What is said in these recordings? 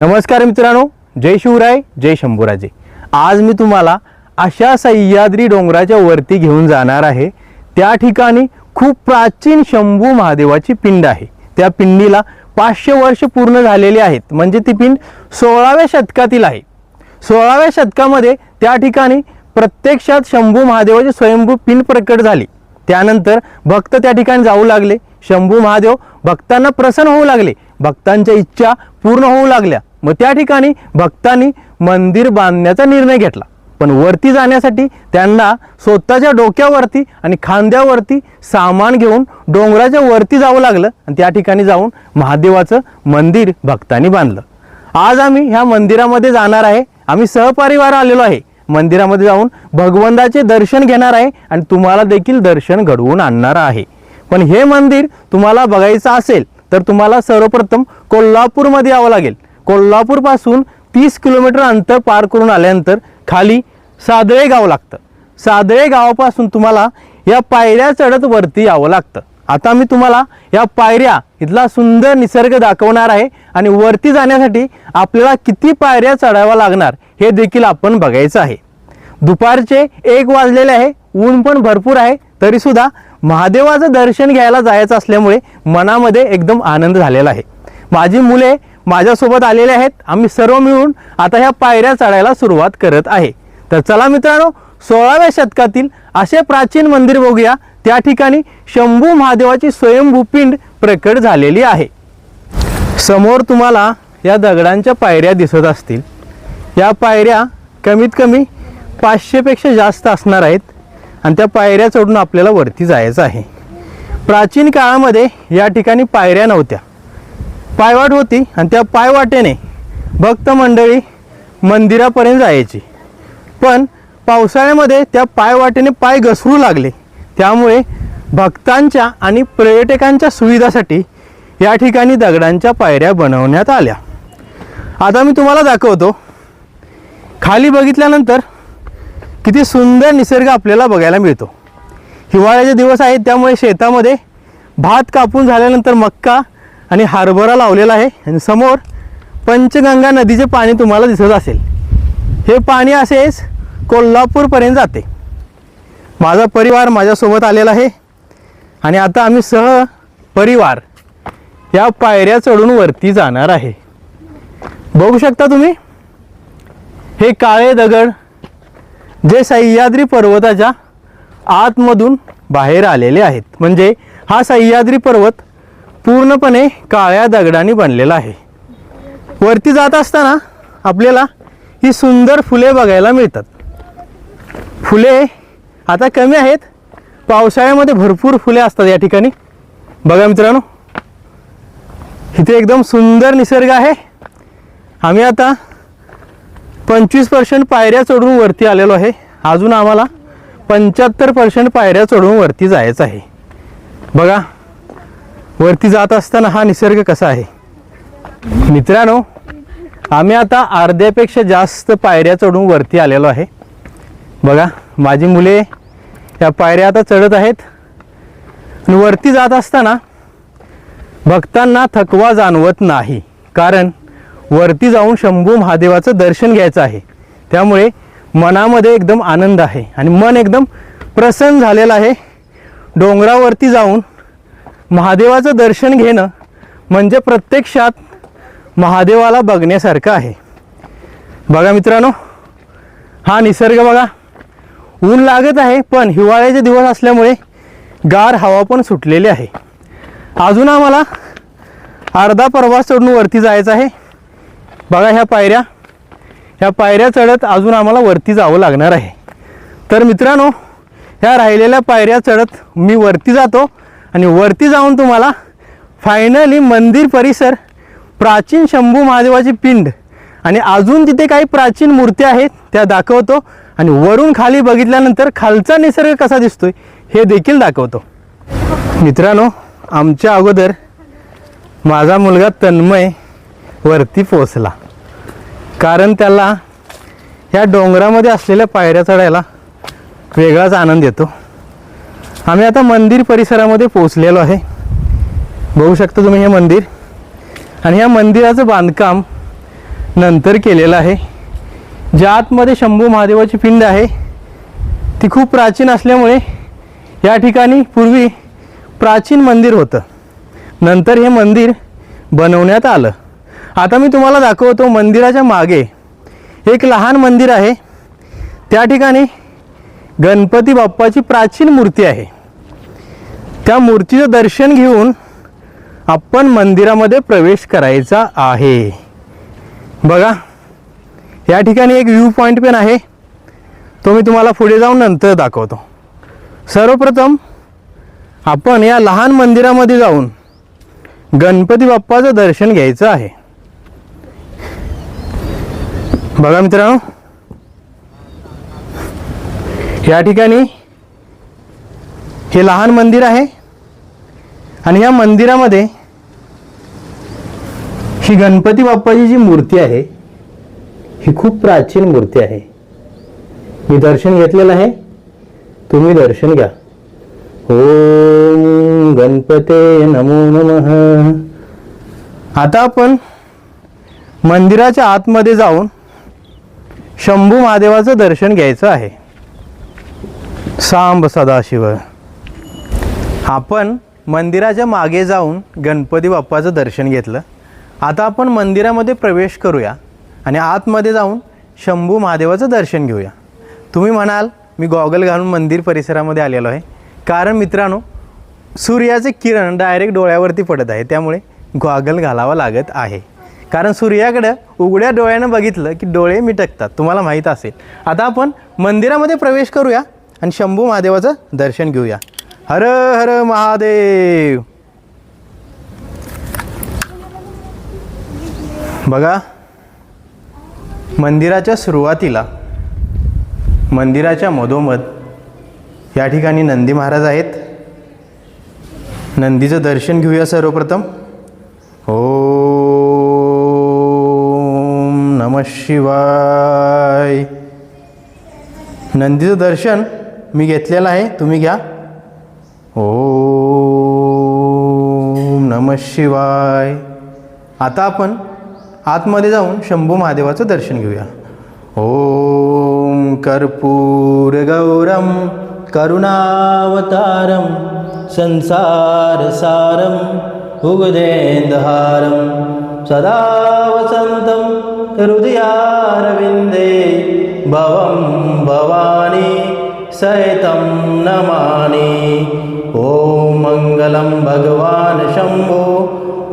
नमस्कार मित्रांनो जय शिवराय जय शंभूराजे. आज मी तुम्हाला अशा सह्याद्री डोंगराच्या वरती घेऊन जाणार आहे. त्या ठिकाणी खूप प्राचीन शंभू महादेवाची पिंड आहे. त्या पिंडीला पाचशे वर्ष पूर्ण झालेली आहेत. म्हणजे ती पिंड सोळाव्या शतकातील आहे. सोळाव्या शतकामध्ये त्या ठिकाणी प्रत्यक्षात शंभू महादेवाची स्वयंभू पिंड प्रकट झाली. त्यानंतर भक्त त्या ठिकाणी जाऊ लागले. शंभू महादेव भक्तांना प्रसन्न होऊ लागले. भक्तांच्या इच्छा पूर्ण होऊ लागल्या. मग त्या ठिकाणी भक्तांनी मंदिर बांधण्याचा निर्णय घेतला. पण वरती जाण्यासाठी त्यांना स्वतःच्या डोक्यावरती आणि खांद्यावरती सामान घेऊन डोंगराच्या वरती जावं लागलं आणि त्या ठिकाणी जाऊन महादेवाचं मंदिर भक्तांनी बांधलं. आज आम्ही ह्या मंदिरामध्ये जाणार आहे. आम्ही सहपरिवार आलेलो आहे. मंदिरामध्ये जाऊन भगवंताचे दर्शन घेणार आहे आणि तुम्हाला देखील दर्शन घडवून आणणार आहे. पण हे मंदिर तुम्हाला बघायचं असेल तर तुम्हाला सर्वप्रथम कोल्हापूरमध्ये यावं लागेल. कोल्हापूरपासून तीस किलोमीटर अंतर पार करून आल्यानंतर खाली सादळे गाव लागतं. सादळे गावापासून तुम्हाला या पायऱ्या चढत वरती यावं लागतं. आता मी तुम्हाला या पायऱ्या इथला सुंदर निसर्ग दाखवणार आहे आणि वरती जाण्यासाठी आपल्याला किती पायऱ्या चढाव्या लागणार हे देखील आपण बघायचं आहे. दुपारचे एक वाजलेले आहे ऊन पण भरपूर आहे तरीसुद्धा महादेवाचं दर्शन घ्यायला जायचं असल्यामुळे मनामध्ये एकदम आनंद झालेला आहे. माझी मुले माझ्यासोबत आलेले आहेत. आम्ही सर्व मिळून आता ह्या पायऱ्या चढायला सुरुवात करत आहे. तर चला मित्रांनो सोळाव्या शतकातील असे प्राचीन मंदिर बघूया. त्या ठिकाणी शंभू महादेवाची स्वयंभूपिंड प्रकट झालेली आहे. समोर तुम्हाला या दगडांच्या पायऱ्या दिसत असतील. या पायऱ्या कमीत कमी पाचशेपेक्षा जास्त असणार आहेत. आणि त्या पायऱ्या चढून आपल्याला वरती जायचं आहे. प्राचीन काळामध्ये या ठिकाणी पायऱ्या नव्हत्या. पायवाट होती आणि त्या पायवाटेने भक्त मंडळी मंदिरापर्यंत जायची. पण पावसाळ्यामध्ये त्या पायवाटेने पाय घसरू लागले. त्यामुळे भक्तांच्या आणि पर्यटकांच्या सुविधासाठी या ठिकाणी दगडांच्या पायऱ्या बनवण्यात आल्या. आता मी तुम्हाला दाखवतो. खाली बघितल्यानंतर किती सुंदर निसर्ग आपल्याला बघायला मिळतो. हिवाळ्याचे दिवस आहेत त्यामुळे शेतामध्ये भात कापून झाल्यानंतर मक्का आणि हरभरा लावलेला आहे. आणि समोर पंचगंगा नदीचे पाणी तुम्हाला दिसत असेल. हे पाणी असेच कोल्हापूरपर्यंत जाते. माझा परिवार माझ्यासोबत आलेला आहे. आणि आता आम्ही सह परिवार या पायऱ्या चढून वरती जाणार आहे. बघू शकता तुम्ही? हे काळे दगड जे सह्याद्री पर्वताच्या आतमधून बाहेर आलेले आहेत. म्हणजे हा सह्याद्री पर्वत पूर्णपणे काळ्या दगडाने बनलेला आहे. वरती जात असताना आपल्याला ही सुंदर फुले बघायला मिळतात. फुले आता कमी आहेत. पावसाळ्यामध्ये भरपूर फुले असतात या ठिकाणी. बघा मित्रांनो इथे एकदम सुंदर निसर्ग आहे. आम्ही आता पंचवीस पर्सेंट पायऱ्या चढून वरती आलेलो आहे. अजून आम्हाला पंच्याहत्तर पर्सेंट पायऱ्या चढून वरती जायचं आहे. बघा वरती जात असताना हा निसर्ग कसा आहे? मित्रांनो आम्ही आता अर्ध्यापेक्षा जास्त पायऱ्या चढून वरती आलेलो आहे. बघा माझी मुले या पायऱ्या आता चढत आहेत. आणि वरती जात असताना भक्तांना थकवा जाणवत नाही. कारण वरती जाऊन शंभू महादेवाचं दर्शन घ्यायचं आहे. त्यामुळे मनामध्ये एकदम आनंद आहे. आणि मन एकदम प्रसन्न झालेलं आहे. डोंगरावरती जाऊन महादेवाचं दर्शन घेणं म्हणजे प्रत्यक्षात महादेवाला बघण्यासारखं आहे. बघा मित्रांनो हा निसर्ग बघा. ऊन लागत आहे पण हिवाळ्याचे दिवस असल्यामुळे गार हवा पण सुटलेली आहे. अजून आम्हाला अर्धा प्रवास चढून वरती जायचं आहे. बघा ह्या पायऱ्या. ह्या पायऱ्या चढत अजून आम्हाला वरती जावं लागणार आहे. तर मित्रांनो ह्या राहिलेल्या पायऱ्या चढत मी वरती जातो. आणि वरती जाऊन तुम्हाला फायनली मंदिर परिसर प्राचीन शंभू महादेवाची पिंड आणि अजून तिथे काही प्राचीन मूर्त्या आहेत त्या दाखवतो. आणि वरून खाली बघितल्यानंतर खालचा निसर्ग कसा दिसतोय हे देखील दाखवतो. मित्रांनो आमच्या अगोदर माझा मुलगा तन्मय वरती पोचला कारण त्याला ह्या डोंगरामध्ये असलेल्या पायऱ्या चढायला वेगळाच आनंद येतो. आम्ही आता मंदिर परिसरामध्ये पोहोचलेलो आहे. बघू शकता तुम्ही हे मंदिर. आणि या मंदिराचं बांधकाम नंतर केलेलं आहे. ज्या आतमध्ये शंभू महादेवाची पिंड आहे ती खूप प्राचीन असल्यामुळे या ठिकाणी पूर्वी प्राचीन मंदिर होतं. नंतर हे मंदिर बनवण्यात आलं. आता मी तुम्हाला दाखवतो मंदिराच्या मागे एक लहान मंदिर आहे. त्या ठिकाणी गणपती बाप्पाची प्राचीन मूर्ती आहे. त्या मूर्तीचं दर्शन घेऊन आपण मंदिरामध्ये प्रवेश करायचा आहे. बघा या ठिकाणी एक व्ह्यू पॉईंट पण आहे. तो मी तुम्हाला पुढे जाऊन नंतर दाखवतो. सर्वप्रथम आपण या लहान मंदिरामध्ये जाऊन गणपती बाप्पाचं दर्शन घ्यायचं आहे. बघा मित्रांनो. या ठिकाणी हे लहान मंदिर आहे. आणि या मंदिरामध्ये ही गणपती बाप्पाची जी मूर्ती आहे ही खूप प्राचीन मूर्ती आहे. मी दर्शन घेतलेलं आहे. तुम्ही दर्शन घ्या. ओम गणपते नमो नमः. आता आपण मंदिराच्या आतमध्ये जाऊन शंभू महादेवाचं दर्शन घ्यायचं आहे. सांब सदाशिव. आपण मंदिराच्या मागे जाऊन गणपती बाप्पाचं दर्शन घेतलं. आता आपण मंदिरामध्ये प्रवेश करूया आणि आतमध्ये जाऊन शंभू महादेवाचं दर्शन घेऊया. तुम्ही म्हणाल मी गॉगल घालून मंदिर परिसरामध्ये आलेलो आहे. कारण मित्रांनो सूर्याचे किरण डायरेक्ट डोळ्यावरती पडत आहे त्यामुळे गॉगल घालावा लागत आहे. कारण सूर्याकडं उघड्या डोळ्यानं बघितलं की डोळे मिटकतात तुम्हाला माहीत असेल. आता आपण मंदिरामध्ये प्रवेश करूया आणि शंभू महादेवाचं दर्शन घेऊया. हर हर महादेव. बघा मंदिराच्या सुरुवातीला मंदिराच्या मधोमध या ठिकाणी नंदी महाराज आहेत. नंदीचं दर्शन घेऊया सर्वप्रथम. ओम नम शिवाय. नंदीचं दर्शन मी घेतलेलं आहे तुम्ही घ्या. ओम नम शिवाय. आता आपण आतमध्ये जाऊन शंभू महादेवाचं दर्शन घेऊया. ओम कर्पूर गौरम करुणावतारम संसारसारम उगदेंदहारम सदा वसंतम हृदयारविंदे भवं भवानी सैतं नमानी शम्भो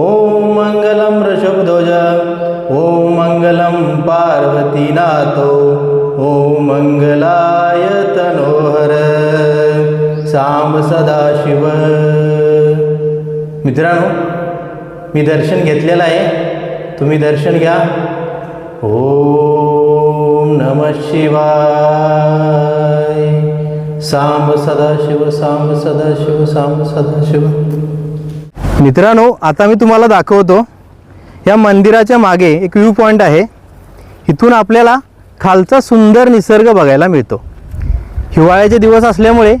ॐ मङ्गलं ऋषभध्वज ॐ मङ्गलं पार्वतीनाथो ॐ मङ्गलाय तनोहर साम सदाशिव। मित्रांनो मी दर्शन घेतलेलं आहे. तुम्ही दर्शन घ्या. ओम नम शिवाय. सांब सदाशिव सांब सदाशिव सांब सदाशिव मित्रांनो आता मी तुम्हाला दाखवतो या मंदिराच्या मागे एक व्ह्यू पॉईंट आहे. इथून आपल्याला खालचा सुंदर निसर्ग बघायला मिळतो. हिवाळ्याचे दिवस असल्यामुळे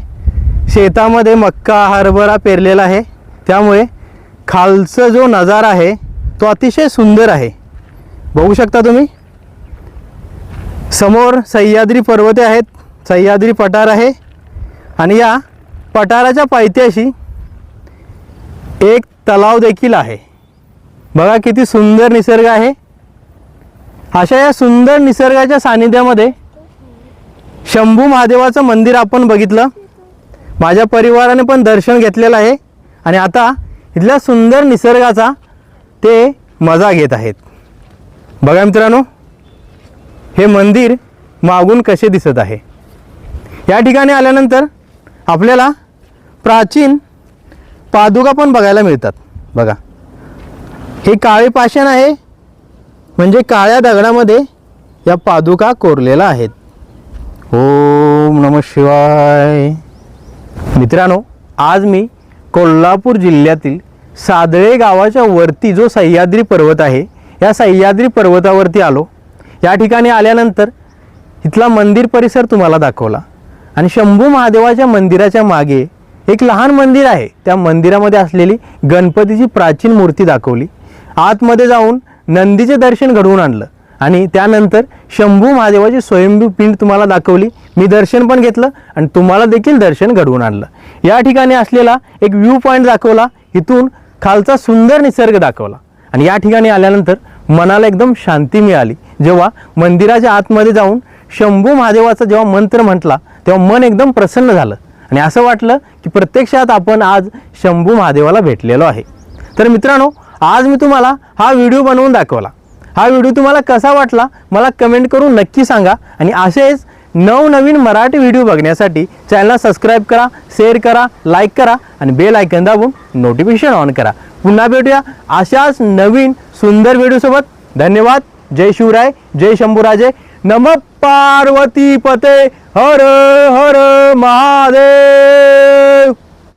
शेतामध्ये मक्का हरभरा पेरलेला आहे. त्यामुळे खालचा जो नजारा आहे तो अतिशय सुंदर आहे. बघू शकता तुम्ही? समोर सह्याद्री पर्वते आहेत सह्याद्री पठार आहे. आणि या पठाराच्या पायथ्याशी एक तलाव देखील आहे. बघा किती सुंदर निसर्ग आहे. अशा या सुंदर निसर्गाच्या सानिध्यामध्ये शंभू महादेवाचं मंदिर आपण बघितलं. माझ्या परिवाराने पण दर्शन घेतलेलं आहे आणि आता इथल्या सुंदर निसर्गाचा ते मजा घेत आहेत. बघा मित्रांनो हे मंदिर मागून कसे दिसत आहे. या ठिकाणी आल्यानंतर आपल्याला प्राचीन पादुका पण बघायला मिळतात. बघा. हे काळे पाषाण आहे. म्हणजे काळ्या दगडामध्ये या पादुका कोरलेल्या आहेत. ओम नम शिवाय. मित्रांनो आज मी कोल्हापूर जिल्ह्यातील सादळे गावाच्या वरती जो सह्याद्री पर्वत आहे या सह्याद्री पर्वतावरती आलो. या ठिकाणी आल्यानंतर इथला मंदिर परिसर तुम्हाला दाखवला. आणि शंभू महादेवाच्या मंदिराच्या मागे एक लहान मंदिर आहे. त्या मंदिरामध्ये असलेली गणपतीची प्राचीन मूर्ती दाखवली. आतमध्ये जाऊन नंदीचे दर्शन घडवून आणलं. आणि त्यानंतर शंभू महादेवाची स्वयंभू पिंड तुम्हाला दाखवली. मी दर्शन पण घेतलं आणि तुम्हाला देखील दर्शन घडवून आणलं. या ठिकाणी असलेला एक व्ह्यू पॉईंट दाखवला. इथून खालचा सुंदर निसर्ग दाखवला. आणि या ठिकाणी आल्यानंतर मनाला एकदम शांती मिळाली. जेव्हा मंदिराच्या आतमध्ये जाऊन शंभू महादेवाचा जेव्हा मंत्र म्हटला तेव्हा मन एकदम प्रसन्न झालं. आणि असं वाटलं की प्रत्यक्षात आपण आज शंभू महादेवाला भेटलेलो आहे. तर मित्रांनो आज मी तुम्हाला हा व्हिडिओ बनवून दाखवला. हा व्हिडिओ तुम्हाला कसा वाटला मला कमेंट करून नक्की सांगा आणि असेच नवनवीन मराठी व्हिडिओ बघण्यासाठी चॅनलला सबस्क्राईब करा शेअर करा लाईक करा आणि बेल आयकन दाबून नोटिफिकेशन ऑन करा. पुन्हा भेटूया अशाच नवीन सुंदर व्हिडिओसोबत. धन्यवाद. जय शिवराय जय शंभूराजे. नम पार्वती पते. हर हर महादेव